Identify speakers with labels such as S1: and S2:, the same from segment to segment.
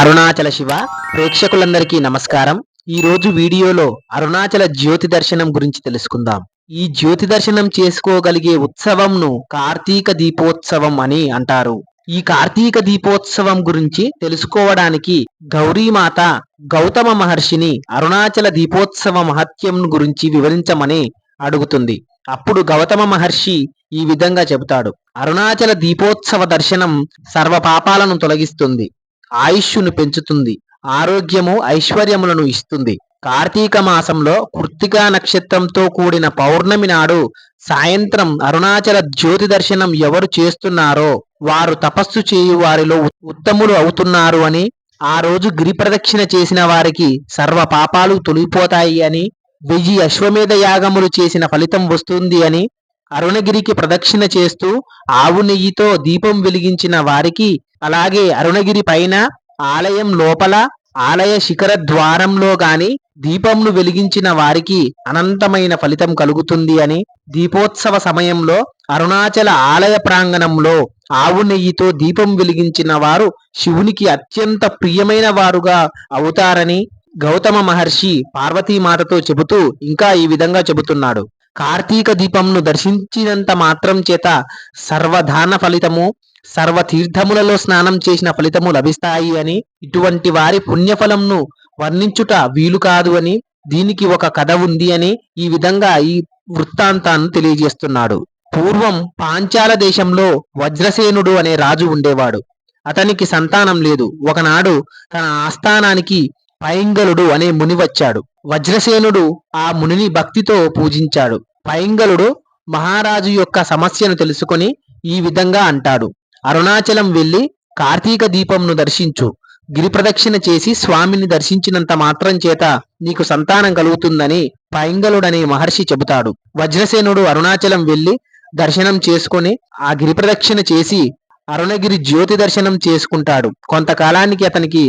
S1: అరుణాచల శివ ప్రేక్షకులందరికీ నమస్కారం. ఈ రోజు వీడియోలో అరుణాచల జ్యోతి దర్శనం గురించి తెలుసుకుందాం. ఈ జ్యోతి దర్శనం చేసుకోగలిగే ఉత్సవంను కార్తీక దీపోత్సవం అని అంటారు. ఈ కార్తీక దీపోత్సవం గురించి తెలుసుకోవడానికి గౌరీమాత గౌతమ మహర్షిని అరుణాచల దీపోత్సవ మహత్యం గురించి వివరించమని అడుగుతుంది. అప్పుడు గౌతమ మహర్షి ఈ విధంగా చెబుతాడు. అరుణాచల దీపోత్సవ దర్శనం సర్వ పాపాలను తొలగిస్తుంది. ఆయుష్ను పెంచుతుంది ఆరోగ్యము ఐశ్వర్యములను ఇస్తుంది. కార్తీక మాసంలో కృత్తికా నక్షత్రంతో కూడిన పౌర్ణమి నాడు సాయంత్రం అరుణాచల జ్యోతి దర్శనం ఎవరు చేస్తున్నారో వారు తపస్సు చేయు వారిలో ఉత్తములు అవుతున్నారు అని ఆ రోజు గిరి ప్రదక్షిణ చేసిన వారికి సర్వ పాపాలు తొలగిపోతాయి అని వెయ్యి అశ్వమేధ యాగములు చేసిన ఫలితం వస్తుంది అని అరుణగిరికి ప్రదక్షిణ చేస్తూ ఆవు నెయ్యితో దీపం వెలిగించిన వారికి అలాగే అరుణగిరి పైన ఆలయం లోపల ఆలయ శిఖర ద్వారంలో గాని దీపంను వెలిగించిన వారికి అనంతమైన ఫలితం కలుగుతుంది అని దీపోత్సవ సమయంలో అరుణాచల ఆలయ ప్రాంగణంలో ఆవు నెయ్యితో దీపం వెలిగించిన వారు శివునికి అత్యంత ప్రియమైన వారుగా అవుతారని గౌతమ మహర్షి పార్వతీమాతతో చెబుతూ ఇంకా ఈ విధంగా చెబుతున్నాడు. కార్తీక దీపంను దర్శించినంత మాత్రం చేత సర్వధాన ఫలితము సర్వతీర్థములలో స్నానం చేసిన ఫలితము లభిస్తాయి అని ఇటువంటి వారి పుణ్యఫలంను వర్ణించుట వీలు కాదు అని దీనికి ఒక కథ ఉంది అని ఈ విధంగా ఈ వృత్తాంతాన్ని తెలియజేస్తున్నాడు. పూర్వం పాంచాల దేశంలో వజ్రసేనుడు అనే రాజు ఉండేవాడు. అతనికి సంతానం లేదు. ఒకనాడు తన ఆస్థానానికి పైంగలుడు అనే ముని వచ్చాడు. వజ్రసేనుడు ఆ మునిని భక్తితో పూజించాడు. పైంగలుడు మహారాజు యొక్క సమస్యను తెలుసుకొని ఈ విధంగా అంటాడు. అరుణాచలం వెళ్ళి కార్తీక దీపంను దర్శించు. గిరిప్రదక్షిణ చేసి స్వామిని దర్శించినంత మాత్రం చేత నీకు సంతానం కలుగుతుందని పైంగలుడనే మహర్షి చెబుతాడు. వజ్రసేనుడు అరుణాచలం వెళ్ళి దర్శనం చేసుకొని ఆ గిరిప్రదక్షిణ చేసి అరుణగిరి జ్యోతి దర్శనం చేసుకుంటాడు. కొంతకాలానికి అతనికి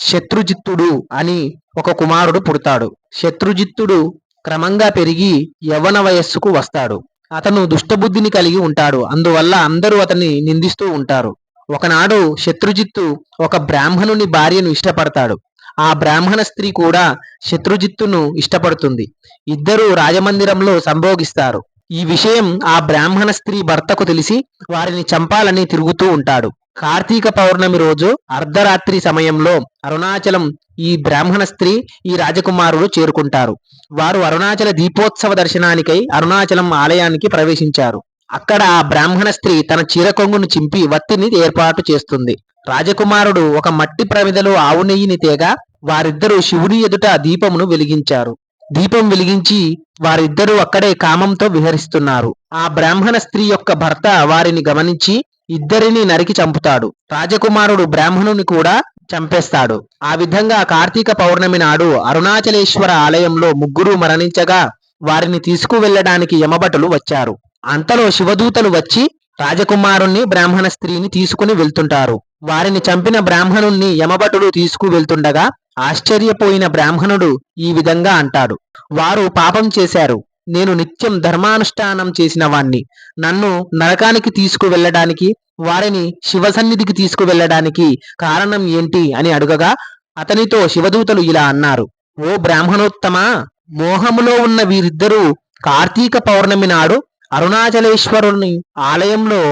S1: శత్రుజిత్తుడు అని ఒక కుమారుడు పుడతాడు. శత్రుజిత్తుడు క్రమంగా పెరిగి యవ్వన వయస్సుకు వస్తాడు. అతను దుష్టబుద్ధిని కలిగి ఉంటాడు. అందువల్ల అందరూ అతన్ని నిందిస్తూ ఉంటారు. ఒకనాడు శత్రుజిత్తు ఒక బ్రాహ్మణుని భార్యను ఇష్టపడతాడు. ఆ బ్రాహ్మణ స్త్రీ కూడా శత్రుజిత్తును ఇష్టపడుతుంది. ఇద్దరూ రాజమందిరంలో సంభోగిస్తారు. ఈ విషయం ఆ బ్రాహ్మణ స్త్రీ భర్తకు తెలిసి వారిని చంపాలని తిరుగుతూ ఉంటాడు. కార్తీక పౌర్ణమి రోజు అర్ధరాత్రి సమయంలో అరుణాచలం ఈ బ్రాహ్మణ స్త్రీ ఈ రాజకుమారుడు చేరుకుంటారు. వారు అరుణాచల దీపోత్సవ దర్శనానికై అరుణాచలం ఆలయానికి ప్రవేశించారు. అక్కడ ఆ బ్రాహ్మణ స్త్రీ తన చీరకొంగును చింపి వత్తిని ఏర్పాటు చేస్తుంది. రాజకుమారుడు ఒక మట్టి ప్రమిదలో ఆవు నెయ్యిని తేగా వారిద్దరూ శివుని ఎదుట దీపమును వెలిగించారు. దీపం వెలిగించి వారిద్దరూ అక్కడే కామంతో విహరిస్తున్నారు. ఆ బ్రాహ్మణ స్త్రీ యొక్క భర్త వారిని గమనించి ఇద్దరిని నరికి చంపుతాడు. రాజకుమారుడు బ్రాహ్మణుని కూడా చంపేస్తాడు. ఆ విధంగా కార్తీక పౌర్ణమి నాడు అరుణాచలేశ్వర ఆలయంలో ముగ్గురు మరణించగా వారిని తీసుకువెళ్ళడానికి యమభటులు వచ్చారు. అంతలో శివదూతలు వచ్చి రాజకుమారుణ్ణి బ్రాహ్మణ స్త్రీని తీసుకుని వెళ్తుంటారు. వారిని చంపిన బ్రాహ్మణుణ్ణి యమభటులు తీసుకువెళ్తుండగా ఆశ్చర్యపోయిన బ్రాహ్మణుడు ఈ విధంగా అంటాడు. వారు పాపం చేశారు. నేను నిత్యం ధర్మానుష్ఠానం చేసిన వాణ్ణి. నన్ను నరకానికి తీసుకువెళ్ళడానికి వారిని శివ సన్నిధికి తీసుకువెళ్ళడానికి కారణం ఏంటి అని అడుగగా అతనితో శివదూతలు ఇలా అన్నారు. ఓ బ్రాహ్మణోత్తమా మోహములో ఉన్న వీరిద్దరూ కార్తీక పౌర్ణమి నాడు అరుణాచలేశ్వరుని ఆలయంలో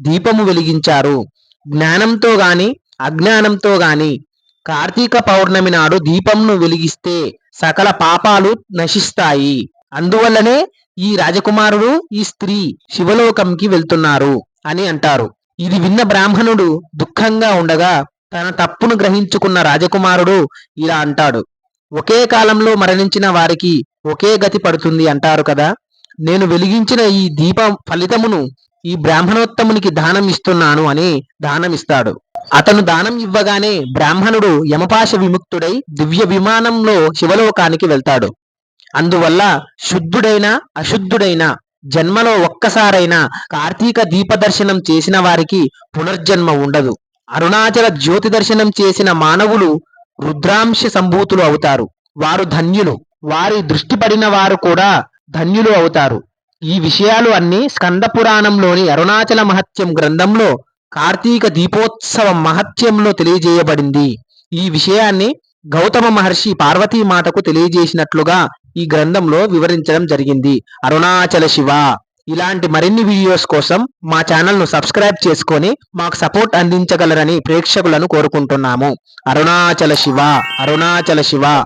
S1: దీపము వెలిగించారు. జ్ఞానంతో గాని అజ్ఞానంతో గాని కార్తీక పౌర్ణమి నాడు దీపంను వెలిగిస్తే సకల పాపాలు నశిస్తాయి. అందువల్లనే ఈ రాజకుమారుడు ఈ స్త్రీ శివలోకంకి వెళ్తున్నారు అని అంటారు. ఇది విన్న బ్రాహ్మణుడు దుఃఖంగా ఉండగా తన తప్పును గ్రహించుకున్న రాజకుమారుడు ఇలా అంటాడు. ఒకే కాలంలో మరణించిన వారికి ఒకే గతి పడుతుంది అంటారు కదా. నేను వెలిగించిన ఈ దీపం ఫలితమును ఈ బ్రాహ్మణోత్తమునికి దానం ఇస్తున్నాను అని దానం ఇస్తాడు అతను దానం ఇవ్వగానే బ్రాహ్మణుడు యమపాశ విముక్తుడై దివ్య విమానంలో శివలోకానికి వెళ్తాడు. అందువల్ల శుద్ధుడైన అశుద్ధుడైన జన్మలో ఒక్కసారైనా కార్తీక దీపదర్శనం చేసిన వారికి పునర్జన్మ ఉండదు. అరుణాచల జ్యోతి దర్శనం చేసిన మానవులు రుద్రాంశ సంభూతులు అవుతారు. వారు ధన్యులు. వారి దృష్టి పడిన వారు కూడా ధన్యులు అవుతారు. ఈ విషయాలు అన్ని స్కంద పురాణంలోని అరుణాచల మహత్యం గ్రంథంలో కార్తీక దీపోత్సవ మహత్యంలో తెలియజేయబడింది. ఈ విషయాన్ని గౌతమ మహర్షి పార్వతీ మాతకు తెలియజేసినట్లుగా ఈ గ్రంథంలో వివరించడం జరిగింది. అరుణాచల శివ. ఇలాంటి మరిన్ని వీడియోస్ కోసం మా ఛానల్ను సబ్స్క్రైబ్ చేసుకొని మాకు సపోర్ట్ అందించగలరని ప్రేక్షకులను కోరుకుంటున్నాము. అరుణాచల శివ. అరుణాచల శివ.